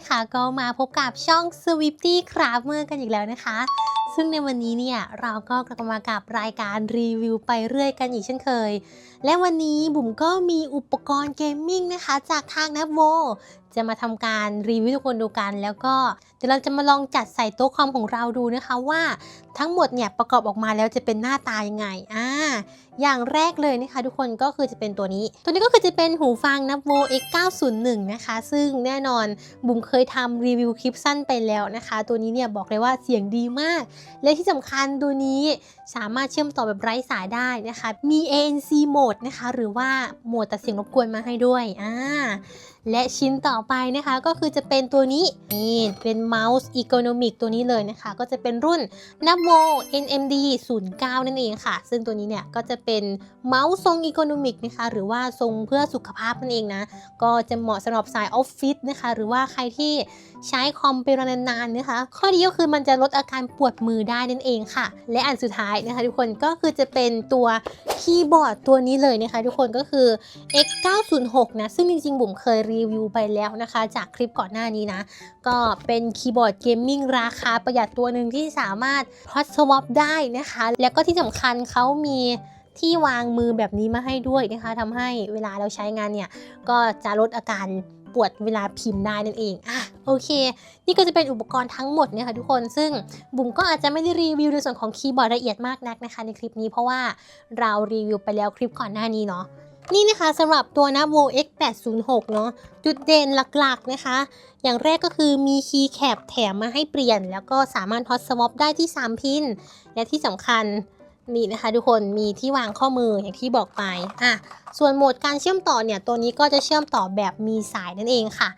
นะคะ ก็มาพบกับช่อง Swifty Crafter กันอีกแล้วนะคะ ซึ่งในวันนี้เนี่ยเราก็กลับมากับรายการรีวิวไปเรื่อยกันอีกเช่นเคย และวันนี้บุ๋มก็มีอุปกรณ์เกมมิ่งนะคะ จากทางนับโวจะมาทำการรีวิวทุกคนดูกัน แล้วก็เดี๋ยวเราจะมาลองจัดใส่โต๊ะคอมของเราดูนะคะว่าทั้งหมดเนี่ยประกอบออกมาแล้วจะเป็นหน้าตายังไงอ่าอย่างแรกเลยนะคะ ทุกคนก็คือจะเป็นตัวนี้ ตัวนี้ก็คือจะเป็นหูฟังนับโว X901 นะคะ ซึ่งแน่นอนบุ๋มเคยทำรีวิวคลิปสั้นไปแล้วนะคะ ตัวนี้เนี่ยบอกเลยว่าเสียงดีมาก และที่สำคัญตัวนี้สามารถเชื่อมต่อแบบไร้สายได้นะคะ มี ANC โหมดนะคะ หรือว่าโหมดตัดเสียงรบกวนมาให้ด้วยอ่าและชิ้นต่อไปนะคะก็คือจะเป็นตัวนี้นี่เป็นเมาส์อีโคโนมิกตัวนี้เลยนะคะ ก็จะเป็นรุ่น n a v o NMD 09นั่นเองค่ะ ซึ่งตัวนี้เนี่ยก็จะเป็นเมาส์ทรงอีโคโนมิกนะคะหรือว่าทรงเพื่อสุขภาพนั่นเองนะ ก็จะเหมาะสำหรับสายออฟฟิศนะคะ หรือว่าใครที่ใช้คอมเป็นเวลานานๆนะคะ ข้อดีก็คือมันจะลดอาการปวดมือได้นั่นเองค่ะ และอันสุดท้ายนะคะ ทุกคนก็คือจะเป็นตัวคีย์บอร์ดตัวนี้เลยนะคะ ทุกคนก็คือ X906 นะซึ่งจริงๆบุ๋มเคยรีวิวไปแล้วนะคะ จากคลิปก่อนหน้านี้นะ ก็เป็นคีย์บอร์ดเกมมิ่งราคาประหยัดตัวหนึ่งที่สามารถพอดสวอปได้นะคะ แล้วก็ที่สำคัญเขามี ที่วางมือแบบนี้มาให้ด้วยนะคะทำให้เวลาเราใช้งานเนี่ย ก็จะลดอาการปวดเวลาพิมพ์ได้นั่นเอง อะ โอเค นี่ก็จะเป็นอุปกรณ์ทั้งหมดเนี่ยค่ะทุกคน ซึ่งบุ๋มก็อาจจะไม่ได้รีวิวในส่วนของคีย์บอร์ดละเอียดมากนักนะคะ ในคลิปนี้เพราะว่าเรารีวิวไปแล้วคลิปก่อนหน้านี้เนาะ นี่นะคะสำหรับตัว n a v o X806 เนาะ จุดเด่นหลักๆนะคะ อย่างแรกก็คือมีคีย์แคปแถมมาให้เปลี่ยน แล้วก็สามารถฮอตสวอปได้ที่ 3 พิน และที่สำคัญ นี่นะคะทุกคนมีที่วางข้อมืออย่างที่บอกไปอะส่วนโหมดการเชื่อมต่อเนี่ยตัวนี้ก็จะเชื่อมต่อแบบมีสายนั่นเองค่ะ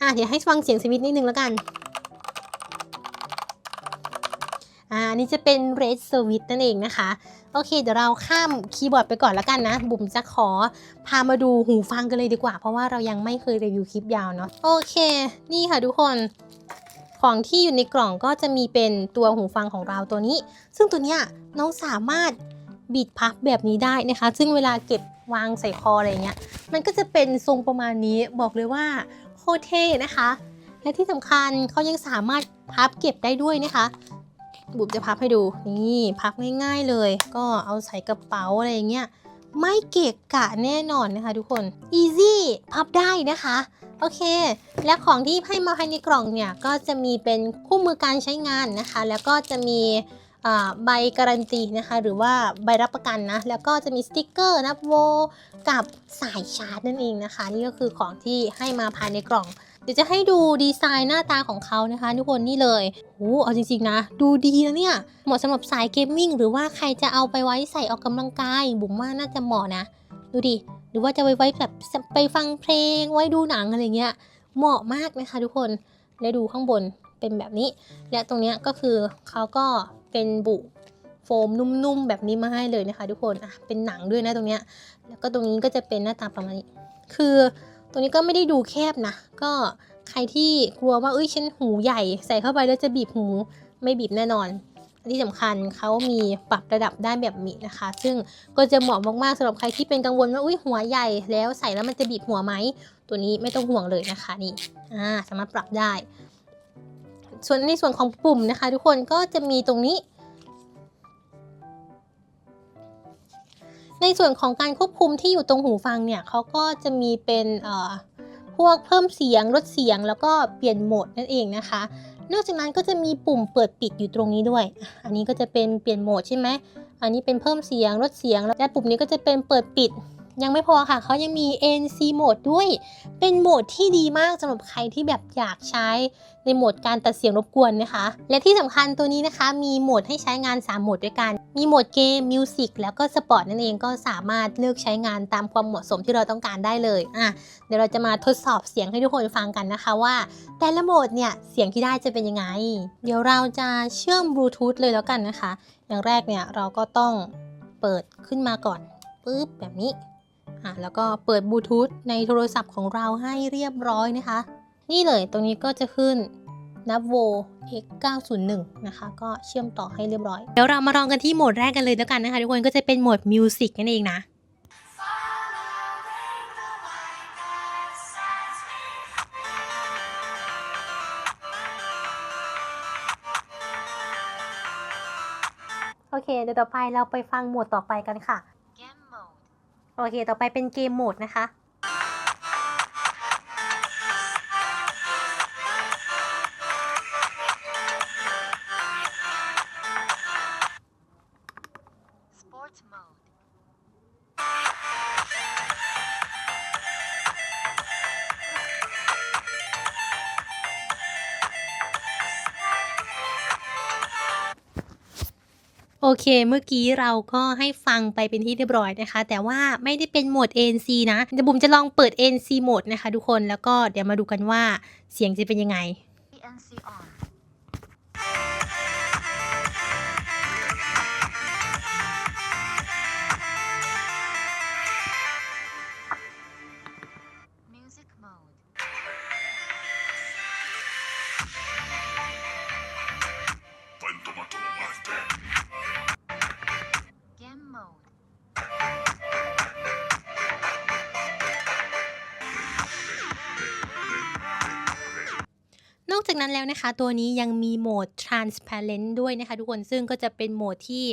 อะเดี๋ยวให้ฟังเสียงสวิตช์นิดนึงแล้วกันอ่านนี่จะเป็น red switch นั่นเองนะคะโอเค เดี๋ยวเราข้ามคีย์บอร์ดไปก่อนแล้วกันนะ บุ๋มจะขอพามาดูหูฟังกันเลยดีกว่า เพราะว่าเรายังไม่เคยรีวิวคลิปยาวเนาะโอเค นี่ค่ะทุกคน ของที่อยู่ในกล่องก็จะมีเป็นตัวหูฟังของเราตัวนี้ ซึ่งตัวเนี้ยน้องสามารถบิดพับแบบนี้ได้นะคะ ซึ่งเวลาเก็บวางใส่คออะไรเงี้ย มันก็จะเป็นทรงประมาณนี้ บอกเลยว่าโคตรเท่นะคะ และที่สำคัญเขายังสามารถพับเก็บได้ด้วยนะคะ บุบจะพับให้ดู นี่ พับง่ายๆเลย ก็เอาใส่กระเป๋าอะไรเงี้ย ไม่เกะกะแน่นอนนะคะทุกคน easy พับได้นะคะ โอเค และของที่ให้มาภายในกล่องเนี่ย ก็จะมีเป็นคู่มือการใช้งานนะคะ แล้วก็จะมีใบการันตีนะคะ หรือว่าใบรับประกันนะ แล้วก็จะมีสติกเกอร์นะโวกับสายชาร์จนั่นเองนะคะ นี่ก็คือของที่ให้มาภายในกล่อง เดี๋ยวจะให้ดูดีไซน์หน้าตาของเขานะคะ ทุกคนนี่เลยโอ้เอาจริงๆนะ ดูดีนะเนี่ย เหมาะสำหรับสายเกมมิ่งหรือว่าใครจะเอาไปไว้ใส่ออกกำลังกาย บุ๋มว่าน่าจะเหมาะนะ ดูดิ หรือว่าจะไว้ไว้แบบไปฟังเพลง ไว้ดูหนังอะไรเงี้ย เหมาะมากนะคะทุกคน และดูข้างบนเป็นแบบนี้ และตรงเนี้ยก็คือเขาก็เป็นบุโฟมนุ่มๆ แบบนี้มาให้เลยนะคะ ทุกคน อะ เป็นหนังด้วยนะตรงเนี้ย แล้วก็ตรงนี้ก็จะเป็นหน้าตาประมาณนี้ คือ ตรงนี้ก็ไม่ได้ดูแคบนะ ก็ใครที่กลัวว่าเอ้ยฉันหูใหญ่ ใส่เข้าไปแล้วจะบีบหูไม่บีบแน่นอนที่สำคัญเขามีปรับระดับได้แบบนี้นะคะ ซึ่งก็จะเหมาะมากๆสำหรับใครที่เป็นกังวลว่าอุ้ยหัวใหญ่แล้วใส่แล้วมันจะบีบหัวไหม ตัวนี้ไม่ต้องห่วงเลยนะคะนี่อ่าสามารถปรับได้ ส่วนในส่วนของปุ่มนะคะ ทุกคนก็จะมีตรงนี้ ในส่วนของการควบคุมที่อยู่ตรงหูฟังเนี่ยเขาก็จะมีเป็นเอ่อพวกเพิ่มเสียงลดเสียงแล้วก็เปลี่ยนโหมดนั่นเองนะคะ นอกจากนั้นก็จะมีปุ่มเปิดปิดอยู่ตรงนี้ด้วย อันนี้ก็จะเป็นเปลี่ยนโหมดใช่ไหมอันนี้เป็นเพิ่มเสียงลดเสียงและปุ่มนี้ก็จะเป็นเปิดปิด ยังไม่พอค่ะ เขายังมี NC โหมดด้วย เป็นโหมดที่ดีมากสำหรับใครที่แบบอยากใช้ในโหมดการตัดเสียงรบกวนนะคะ และที่สำคัญตัวนี้นะคะ มีโหมดให้ใช้งาน 3 โหมดด้วยกัน มีโหมดเกม มิวสิกแล้วก็สปอร์ตนั่นเองก็สามารถเลือกใช้งานตามความเหมาะสมที่เราต้องการได้เลยอะเดี๋ยวเราจะมาทดสอบเสียงให้ทุกคนฟังกันนะคะว่า แต่ละโหมดเนี่ยเสียงที่ได้จะเป็นยังไง เดี๋ยวเราจะเชื่อมบลูทูธเลยแล้วกันนะคะ อย่างแรกเนี่ยเราก็ต้องเปิดขึ้นมาก่อนปึ๊บแบบนี้ อะแล้วก็เปิดบลูทูธในโทรศัพท์ของเราให้เรียบร้อยนะคะ นี่เลยตรงนี้ก็จะขึ้น Navo x 901นะคะ ก็เชื่อมต่อให้เรียบร้อย เดี๋ยวเรามาลองกันที่โหมดแรกกันเลยแล้วกันนะคะ ทุกคนก็จะเป็นโหมดมิวสิกนั่นเองนะโอเค เดี๋ยวต่อไปเราไปฟังโหมดต่อไปกันค่ะ โอเค ต่อไปเป็นเกมโหมดนะคะ เค เมื่อกี้เราก็ให้ฟังไปเป็นที่เรียบร้อยนะคะ แต่ว่าไม่ได้เป็นโหมด ANC นะเดี๋ยวบุ๋มจะลองเปิด ANC โหมดนะคะทุกคนแล้วก็เดี๋ยวมาดูกันว่าเสียงจะเป็นยังไง ANC on. อกจากนั้นแล้วนะคะ ตัวนี้ยังมีโหมด transparent ด้วยนะคะ ทุกคนซึ่งก็จะเป็นโหมดที่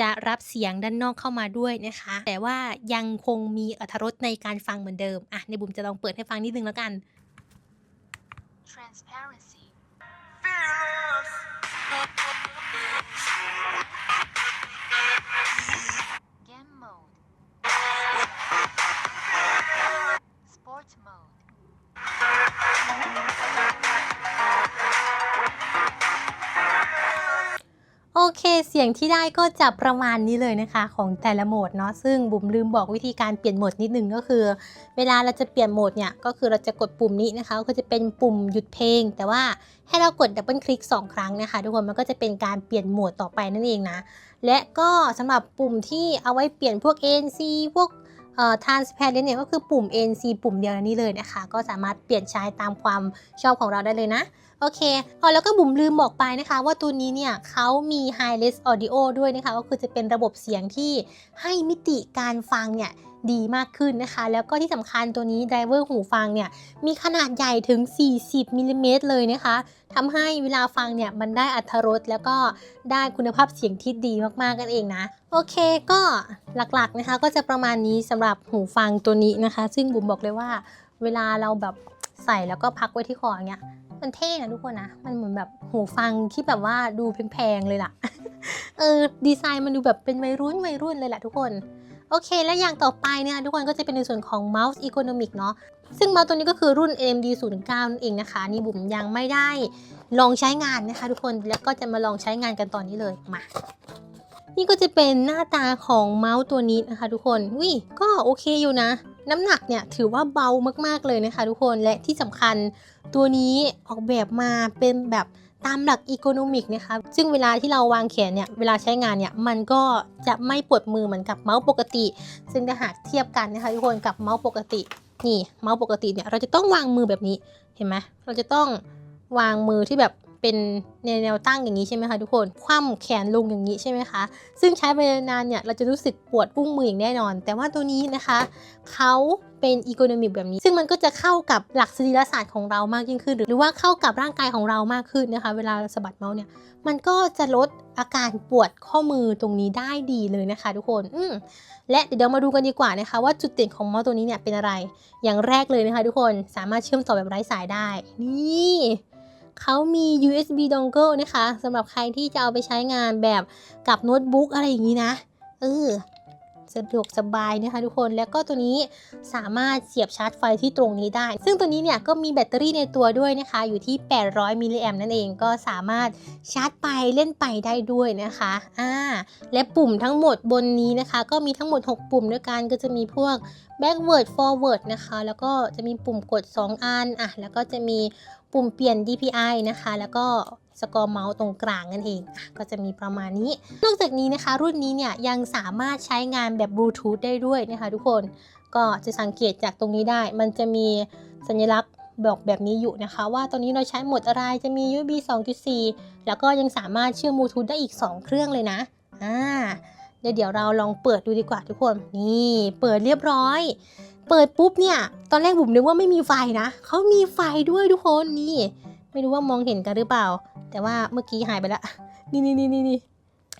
จะรับเสียงด้านนอกเข้ามาด้วยนะคะ แต่ว่ายังคงมีอรรถรสในการฟังเหมือนเดิมอะในบุ๋มจะลองเปิดให้ฟังนิดนึงแล้วกัน Transparency. Game เคเสียงที่ได้ก็จะประมาณนี้เลยนะคะ ของแต่ละโหมดเนาะซึ่งบุ๋มลืมบอกวิธีการเปลี่ยนโหมดนิดนึงก็คือ เวลาเราจะเปลี่ยนโหมดเนี่ยก็คือเราจะกดปุ่มนี้นะคะก็จะเป็นปุ่มหยุดเพลง แต่ว่าให้เรากดดับเบิลคลิก2 ครั้งนะคะทุกคนมันก็จะเป็นการเปลี่ยนโหมดต่อไปนั่นเองนะและก็สำหรับปุ่มที่เอาไว้เปลี่ยนพวก ANC พวกเอ่อ transparent เนี่ยก็คือปุ่ม ANC ปุ่มเดียวนี้เลยนะคะ ก็สามารถเปลี่ยนใช้ตามความชอบของเราได้เลยนะ โอเคอ๋อแล้วก็บุ๋มลืมบอกไปนะคะ ว่าตัวนี้เนี่ยเขามี High Res Audio ด้วยนะคะ ก็คือจะเป็นระบบเสียงที่ให้มิติการฟังเนี่ยดีมากขึ้นนะคะ แล้วก็ที่สำคัญตัวนี้ไดรเวอร์หูฟังเนี่ยมีขนาดใหญ่ถึง 40มิลลิเมตรเลยนะคะทำให้เวลาฟังเนี่ยมันได้อัตรรสแล้วก็ได้คุณภาพเสียงที่ดีมากๆกันเองนะ โอเคก็หลักๆนะคะ ก็จะประมาณนี้สำหรับหูฟังตัวนี้นะคะ ซึ่งบุ๋มบอกเลยว่า เวลาเราแบบใส่แล้วก็พักไว้ที่คออย่างเงี้ย มันเท่นะทุกคนนะ มันเหมือนแบบหูฟังที่แบบว่าดูแพงๆเลยล่ะ เออดีไซน์มันดูแบบเป็นวัยรุ่นวัยรุ่นเลยแหละทุกคน โอเค แล้วอย่างต่อไปเนี่ยทุกคนก็จะเป็นในส่วนของ Mouse Ergonomic เนาะ ซึ่งเมาส์ตัวนี้ก็คือรุ่น AMD 09นั่นเองนะคะ นี่บุ๋มยังไม่ได้ลองใช้งานนะคะทุกคน แล้วก็จะมาลองใช้งานกันตอนนี้เลย มานี่ก็จะเป็นหน้าตาของเมาส์ตัวนี้นะคะ ทุกคนวิก็โอเคอยู่นะ น้ำหนักเนี่ยถือว่าเบามากๆเลยนะคะ ทุกคน และที่สำคัญ ตัวนี้ออกแบบมาเป็นแบบตามหลักอีโคโนมิกนะคะ ซึ่งเวลาที่เราวางแขนเนี่ย เวลาใช้งานเนี่ย มันก็จะไม่ปวดมือเหมือนกับเมาส์ปกติ ซึ่งถ้าหากเทียบกันนะคะทุกคนกับเมาส์ปกติ นี่เมาส์ปกติเนี่ยเราจะต้องวางมือแบบนี้ เห็นไหมเราจะต้องวางมือที่แบบเป็นแนวตั้งอย่างนี้ใช่ไหมคะทุกคน คว่ำแขนลงอย่างนี้ใช่ไหมคะ ซึ่งใช้ไปนานเนี่ยเราจะรู้สึกปวดอุ้งมืออย่างแน่นอน แต่ว่าตัวนี้นะคะเขา เป็นอีโคโนมิกแบบนี้ ซึ่งมันก็จะเข้ากับหลักสรีรศาสตร์ของเรามากยิ่งขึ้น หรือว่าเข้ากับร่างกายของเรามากขึ้นนะคะ เวลาสะบัดเมาส์เนี่ยมันก็จะลดอาการปวดข้อมือตรงนี้ได้ดีเลยนะคะทุกคนอืและเดี๋ยวมาดูกันดีกว่านะคะ ว่าจุดเด่นของเมาส์ตัวนี้เนี่ยเป็นอะไร อย่างแรกเลยนะคะ ทุกคนสามารถเชื่อมต่อแบบไร้สายได้ นี่เขามี USB dongle นะคะสำหรับใครที่จะเอาไปใช้งานแบบกับโน้ตบุ๊กอะไรอย่างนี้นะเออ สะดวกสบายนะคะทุกคนแล้วก็ตัวนี้สามารถเสียบชาร์จไฟที่ตรงนี้ได้ ซึ่งตัวนี้เนี่ยก็มีแบตเตอรี่ในตัวด้วยนะคะอยู่ที่ 800 มิลลิแอมนั่นเองก็สามารถชาร์จไปเล่นไปได้ด้วยนะคะอ่าและปุ่มทั้งหมดบนนี้นะคะ ก็มีทั้งหมด 6 ปุ่มด้วยกันก็จะมีพวก backward forward นะคะ แล้วก็จะมีปุ่มกด 2 อันอะแล้วก็จะมีปุ่มเปลี่ยน DPI นะคะ แล้วก็ สกอร์เมาส์ตรงกลางนั่นเอง ก็จะมีประมาณนี้ นอกจากนี้นะคะ รุ่นนี้เนี่ยยังสามารถใช้งานแบบบลูทูธได้ด้วยนะคะทุกคนก็จะสังเกตจากตรงนี้ได้ มันจะมีสัญลักษณ์บอกแบบนี้อยู่นะคะ ว่าตอนนี้เราใช้หมดอะไรจะมี USB 2.4 แล้วก็ยังสามารถเชื่อมบลูทูธได้อีก 2 เครื่องเลยนะอ่าเดี๋ยวเดี๋ยวเราลองเปิดดูดีกว่าทุกคนนี่เปิดเรียบร้อย เปิดปุ๊บเนี่ยตอนแรกบุ๋มนึกว่าไม่มีไฟนะเขามีไฟด้วยทุกคนนี่ ไม่รู้ว่ามองเห็นกันหรือเปล่า แต่ว่าเมื่อกี้หายไปละนี่นี่นี่นี่นี่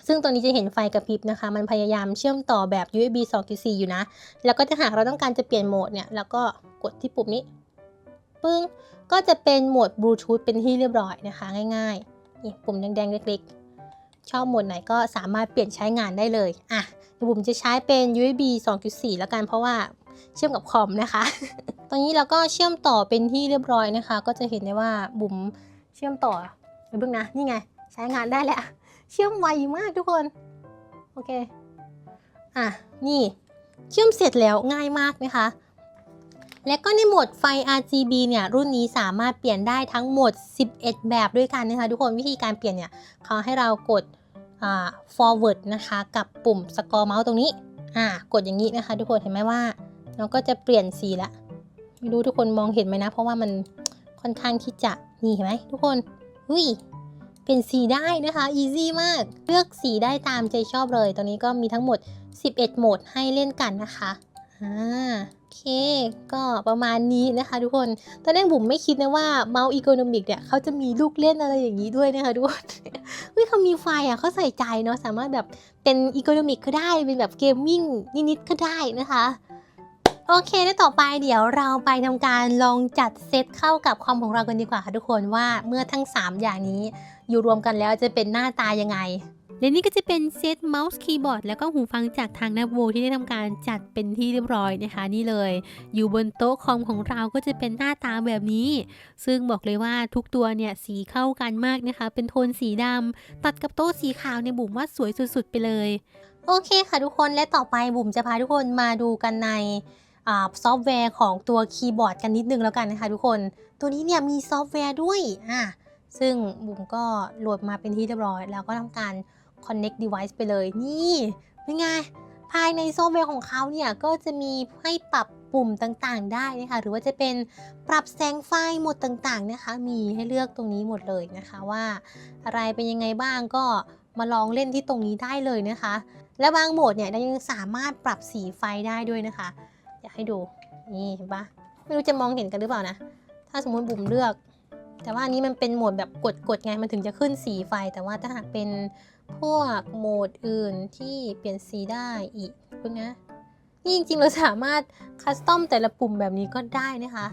ซึ่งตัวนี้จะเห็นไฟกระพริบนะคะ มันพยายามเชื่อมต่อแบบ USB 2.4 อยู่นะ แล้วก็ถ้าหากเราต้องการจะเปลี่ยนโหมดเนี่ย แล้วก็กดที่ปุ่มนี้ ปึ้ง ก็จะเป็นโหมดบลูทูธเป็นที่เรียบร้อยนะคะ ง่ายๆ นี่ปุ่มแดงๆ เล็กๆ ชอบโหมดไหนก็สามารถเปลี่ยนใช้งานได้เลย อะเดี๋ยวผมจะใช้เป็น USB 2.4 แล้วกัน เพราะว่าเชื่อมกับคอมนะคะ ตอนนี้เราก็เชื่อมต่อเป็นที่เรียบร้อยนะคะ ก็จะเห็นได้ว่าบุ๋มเชื่อมต่อ เดี๋ยวเพิ่งนะ นี่ไง ใช้งานได้แล้ว เชื่อมไวมากทุกคน โอเค อะ นี่ เชื่อมเสร็จแล้วง่ายมากนะคะ และก็ในโหมดไฟ RGB เนี่ย รุ่นนี้สามารถเปลี่ยนได้ทั้งหมด 11 แบบด้วยกันนะคะ ทุกคน วิธีการเปลี่ยนเนี่ยเขาให้เรากดอ่า forward นะคะ กับปุ่มสกอร์เมาส์ตรงนี้ อ่า กดอย่างนี้นะคะ ทุกคน เห็นไหมว่าเราก็จะเปลี่ยนสีละ ไม่รู้ทุกคนมองเห็นไหมนะ เพราะว่ามันค่อนข้างที่จะ นี่เห็นไหมทุกคน หุยเปลี่ยนสีได้นะคะ easy มาก เลือกสีได้ตามใจชอบเลย ตอนนี้ก็มีทั้งหมด 11 โหมดให้เล่นกันนะคะอ่าโอเค ก็ประมาณนี้นะคะทุกคน ตอนแรกบุ๋มไม่คิดนะว่าเมาส์อีโคโนมิกเนี่ยเขาจะมีลูกเล่นอะไรอย่างนี้ด้วยนะคะทุกคนเฮ้ยเขามีไฟอะเขาใส่ใจเนาะสามารถแบบเป็นอีโคโนมิกก็ได้เป็นแบบเกมมิ่งนิดๆก็ได้นะคะ โอเคแล้วต่อไปเดี๋ยวเราไปทำการลองจัดเซตเข้ากับคอมของเรากันดีกว่าค่ะทุกคนว่าเมื่อทั้ง 3 อย่างนี้อยู่รวมกันแล้วจะเป็นหน้าตายังไง และนี่ก็จะเป็นเซตเมาส์คีย์บอร์ดแล้วก็หูฟังจากทางนับโวที่ได้ทำการจัดเป็นที่เรียบร้อยนะคะ นี่เลย อยู่บนโต๊ะคอมของเราก็จะเป็นหน้าตาแบบนี้ ซึ่งบอกเลยว่าทุกตัวเนี่ยสีเข้ากันมากนะคะ เป็นโทนสีดำตัดกับโต๊ะสีขาวเนี่ยบุ๋มว่าสวยสุดๆไปเลย โอเคค่ะทุกคนและต่อไปบุ๋มจะพาทุกคนมาดูกันใน ซอฟต์แวร์ของตัวคีย์บอร์ดกันนิดนึงแล้วกันนะคะทุกคน ตัวนี้เนี่ยมีซอฟต์แวร์ด้วยอะซึ่งบุ๋มก็โหลดมาเป็นที่เรียบร้อย แล้วก็ทำการ connect device ไปเลยนี่เป็นไงภายในซอฟต์แวร์ของเขาเนี่ยก็จะมีให้ปรับปุ่มต่างๆ ได้นะคะหรือว่าจะเป็นปรับแสงไฟโหมดต่างๆนะคะ มีให้เลือกตรงนี้หมดเลยนะคะว่า อะไรเป็นยังไงบ้างก็มาลองเล่นที่ตรงนี้ได้เลยนะคะ และบางโหมดเนี่ยยังสามารถปรับสีไฟได้ด้วยนะคะ ให้ดู นี่เห็นปะไม่รู้จะมองเห็นกันหรือเปล่านะ ถ้าสมมุติบุ๋มเลือก แต่ว่าอันนี้มันเป็นโหมดแบบกดๆไง มันถึงจะขึ้นสีไฟ แต่ว่าถ้าหากเป็นพวกโหมดอื่นที่เปลี่ยนสีได้อีกพวกนะ นี่จริงๆเราสามารถคัสตอมแต่ละปุ่มแบบนี้ก็ได้นะคะ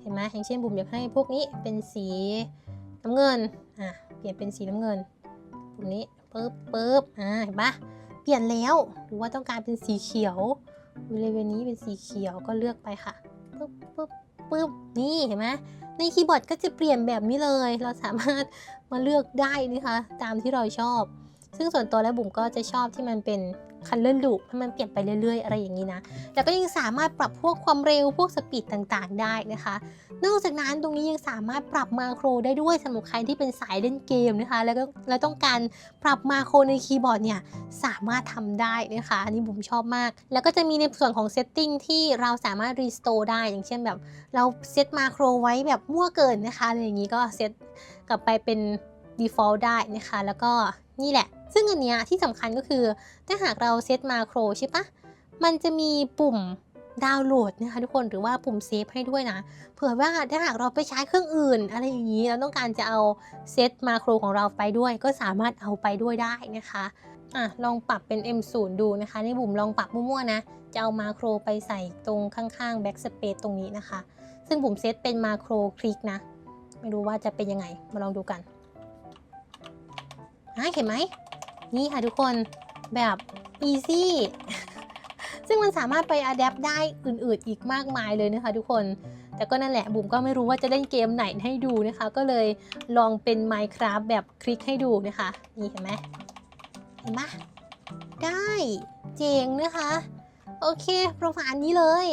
เห็นไหมอย่างเช่นบุ๋มอยากให้พวกนี้เป็นสีน้ำเงิน อะ เปลี่ยนเป็นสีน้ำเงินปุ่มนี้ปึ๊บปึ๊บอ่า เห็นปะเปลี่ยนแล้ว หรือว่าต้องการเป็นสีเขียว บริเวณนี้เป็นสีเขียวก็เลือกไปค่ะปึ๊บปึ๊บปึ๊บนี่เห็นไหมในคีย์บอร์ดก็จะเปลี่ยนแบบนี้เลย เราสามารถมาเลือกได้นะคะ ตามที่เราชอบ ซึ่งส่วนตัวแล้วบุ๋มก็จะชอบที่มันเป็น คันเลอร์ลูปให้มันเปลี่ยนไปเรื่อยๆ อะไรอย่างนี้นะ แล้วก็ยังสามารถปรับพวกความเร็วพวกสปีดต่างๆ ได้นะคะ นอกจากนั้นตรงนี้ยังสามารถปรับมาโครได้ด้วยสำหรับใครที่เป็นสายเล่นเกมนะคะ แล้วก็แล้วต้องการปรับมาโครในคีย์บอร์ดเนี่ยสามารถทำได้นะคะ อันนี้ผมชอบมาก แล้วก็จะมีในส่วนของเซตติ้งที่เราสามารถรีสโตร์ได้อย่างเช่นแบบ เราเซตมาโครไว้แบบมั่วเกินนะคะอะไรอย่างนี้ก็เซตกลับไปเป็น default ได้นะคะ แล้วก็นี่แหละ ซึ่งอันเนี้ยที่สำคัญก็คือ ถ้าหากเราเซตมาโครใช่ปะมันจะมีปุ่มดาวน์โหลดนะคะทุกคนหรือว่าปุ่มเซฟให้ด้วยนะ เผื่อว่าถ้าหากเราไปใช้เครื่องอื่น อะไรอย่างนี้เราต้องการจะเอาเซตมาโครของเราไปด้วย ก็สามารถเอาไปด้วยได้นะคะอะลองปรับเป็น M0 ดูนะคะ ในี่บุ๋มลองปรับมั่วๆนะ จะเอามาโครไปใส่ตรงข้างๆ Backspace ตรงนี้นะคะ ซึ่งบุ๋มเซตเป็นมาโครคลิกนะ ไม่รู้ว่าจะเป็นยังไง มาลองดูกันอะเห็นไหม นี่ค่ะทุกคนแบบ easy ซึ่งมันสามารถไป adapt ได้อื่นๆอีกมากมายเลยนะคะทุกคน แต่ก็นั่นแหละบุ๋มก็ไม่รู้ว่าจะเล่นเกมไหนให้ดูนะคะ ก็เลยลองเป็น Minecraft แบบคลิกให้ดูนะคะ นี่เห็นไหมเห็นปะได้เจ๋งนะคะ โอเคประมาณนี้เลย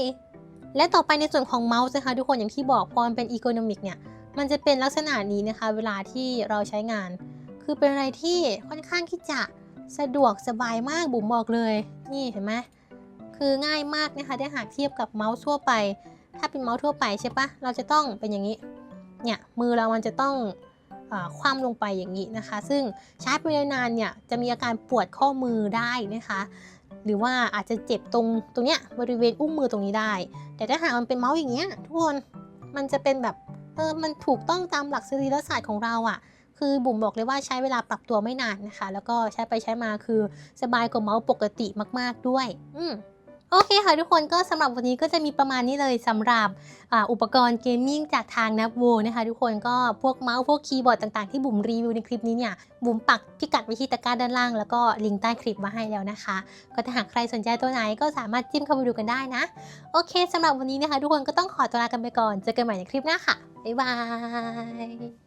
และต่อไปในส่วนของเมาส์นะคะ ทุกคนอย่างที่บอกพอมันเป็นอีโคโนมิกเนี่ย มันจะเป็นลักษณะนี้นะคะ เวลาที่เราใช้งาน คือเป็นอะไรที่ค่อนข้างที่จะสะดวกสบายมากบุ๋มบอกเลย นี่เห็นไหมคือง่ายมากนะคะถ้าหากเทียบกับเมาส์ทั่วไป ถ้าเป็นเมาส์ทั่วไปใช่ปะเราจะต้องเป็นอย่างนี้เนี่ยมือเรามันจะต้องอคว่ำลงไปอย่างนี้นะคะ ซึ่งใช้ไปนานเนี่ยจะมีอาการปวดข้อมือได้นะคะ หรือว่าอาจจะเจ็บตรงตรงเนี้ยบริเวณอุ้งมือตรงนี้ได้ แต่ถ้าหากมันเป็นเมาส์อย่างเงี้ยทุกคนมันจะเป็นแบบเออมันถูกต้องตามหลักสรีรศาสตร์ของเราอะ่ะ คือบุ๋มบอกเลยว่าใช้เวลาปรับตัวไม่นานนะคะ แล้วก็ใช้ไปใช้มาคือสบายกว่าเมาส์ปกติมากๆด้วย อืมโอเคค่ะทุกคนก็สำหรับวันนี้ก็จะมีประมาณนี้เลยสำหรับอ่าอุปกรณ์เกมมิ่งจากทางนับโวนะคะ ทุกคนก็พวกเมาส์พวกคีย์บอร์ดต่างๆที่บุ๋มรีวิวในคลิปนี้เนี่ยบุ๋มปักพิกัดไว้ที่ตะกร้าด้านล่างแล้วก็ลิงก์ใต้คลิปมาให้แล้วนะคะ ก็ถ้าหากใครสนใจตัวไหนก็สามารถจิ้มเข้าไปดูกันได้นะ โอเคสำหรับวันนี้นะคะ ทุกคนก็ต้องขอตัวลากันไปก่อนเจอกันใหม่ในคลิปหน้าค่ะบ๊ายบาย